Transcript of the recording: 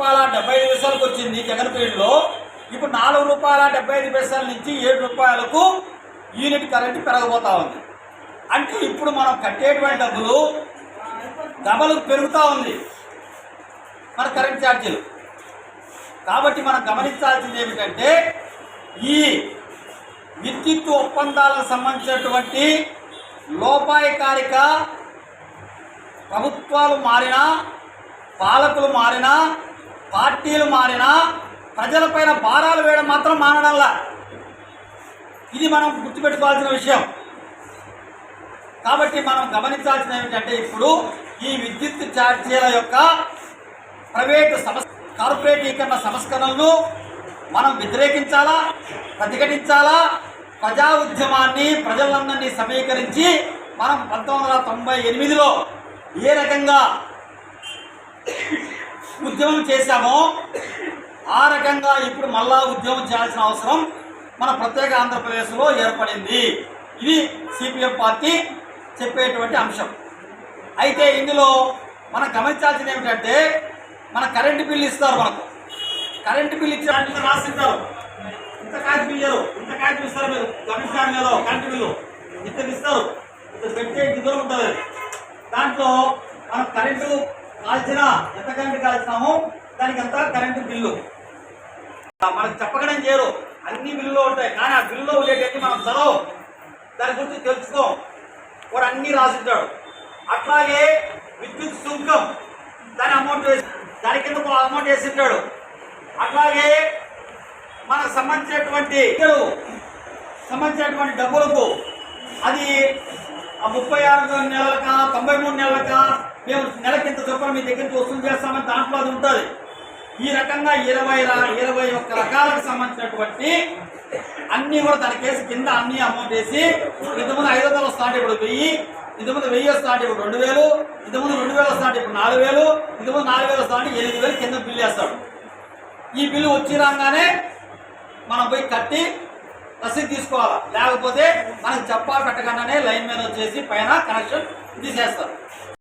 రూపాయల డెబ్బై ఐదు పైసలకు వచ్చింది జగన్ పేరులో. ఇప్పుడు నాలుగు రూపాయల డెబ్బై ఐదు పైసల నుంచి ఏడు రూపాయలకు యూనిట్ కరెంట్ పెరగబోతా ఉంది. అంటే ఇప్పుడు మనం కట్టేటువంటి డబ్బులు డబల్ పెరుగుతూ ఉంది మన కరెంట్ ఛార్జీలు. కాబట్టి మనం గమనించాల్సింది ఏమిటంటే ఈ విద్యుత్ ఒప్పందాలకు సంబంధించినటువంటి లోపాయకారిక ప్రభుత్వాలు మారినా పాలకులు మారినా పార్టీలు మారినా ప్రజలపైన భారాలు వేయడం మాత్రం మానడంలా. ఇది మనం గుర్తుపెట్టుకోవాల్సిన విషయం. కాబట్టి మనం గమనించాల్సిన ఏమిటంటే ఇప్పుడు ఈ విద్యుత్ ఛార్జీల యొక్క ప్రైవేటు సంస్ కార్పొరేటీకరణ సంస్కరణలను మనం వ్యతిరేకించాలా? ప్రతిఘటించాలా? ప్రజా ఉద్యమాన్ని ప్రజలందరినీ సమీకరించి మనం పంతొమ్మిది వందల తొంభై ఎనిమిదిలో ఏ రకంగా ఉద్యమం చేశామో ఆ రకంగా ఇప్పుడు మళ్ళా ఉద్యమం చేయాల్సిన అవసరం మన ప్రత్యేక ఆంధ్రప్రదేశ్లో ఏర్పడింది. ఇది సిపిఎం పార్టీ చెప్పేటువంటి అంశం. అయితే ఇందులో మనం గమనించాల్సింది ఏమిటంటే మన కరెంటు బిల్లు ఇస్తారు మనకు. కరెంటు బిల్లు ఇచ్చిన ఇంత రాసిస్తారు ఇంత కాగితం బిల్లు ఇంత కాగితం ఇస్తారు మీరు. గమనించాలి కదా కరెంటు బిల్లు. ఇంత ఇస్తారు. ఇంత పెట్టే దిగులు ఉంటుంది. దాంట్లో మనం కరెంటు కాల్చినా ఎంత కరెంటు కాల్చినాము దానికి అంతా కరెంటు బిల్లు మనకు చెప్పకడం చేయరు. అన్ని బిల్లులో ఉంటాయి. కానీ ఆ బిల్లులో ఉండేటట్టు మనం చదవం దాని గురించి తెలుసుకోం వాడు అన్నీ రాసిస్తాడు అట్లాగే విద్యుత్ సుంకం. దాని అమౌంట్ వేసి దాని కింద ఒక అమౌంట్ వేసింటాడు అట్లాగే మనకు సంబంధించినటువంటి సంబంధించినటువంటి డబ్బులకు అది ఆ ముప్పై ఆరు నెలలక తొంభై మూడు నెలలక మేము నెలకింత చొప్పున మీ దగ్గర వసూలు చేస్తామని దాంట్లో అది ఉంటుంది. ఈ రకంగా ఇరవై ఇరవై ఒక్క రకాలకు సంబంధించినటువంటి అన్ని కూడా తన కేసు కింద అన్ని అమౌంట్ వేసి ఇంతకుముందు ఐదు వందలు వస్తాంటే ఇప్పుడు వెయ్యి ఇంతకుముందు వెయ్యి వస్తాంటే ఇప్పుడు రెండు వేలు ఇంతకుముందు రెండు వేలు వస్తాంటే ఇప్పుడు నాలుగు వేలు ఇంతకుముందు నాలుగు వేలు వస్తాంటే ఎనిమిది వేలు కింద బిల్లు వేస్తాడు. ఈ బిల్లు వచ్చి రాగానే మనం పోయి కట్టి రసీదు తీసుకోవాలి? లేకపోతే మనకు చెప్పాలి పెట్టకుండానే లైన్ మీద వచ్చేసి పైన కనెక్షన్ తీసేస్తారు.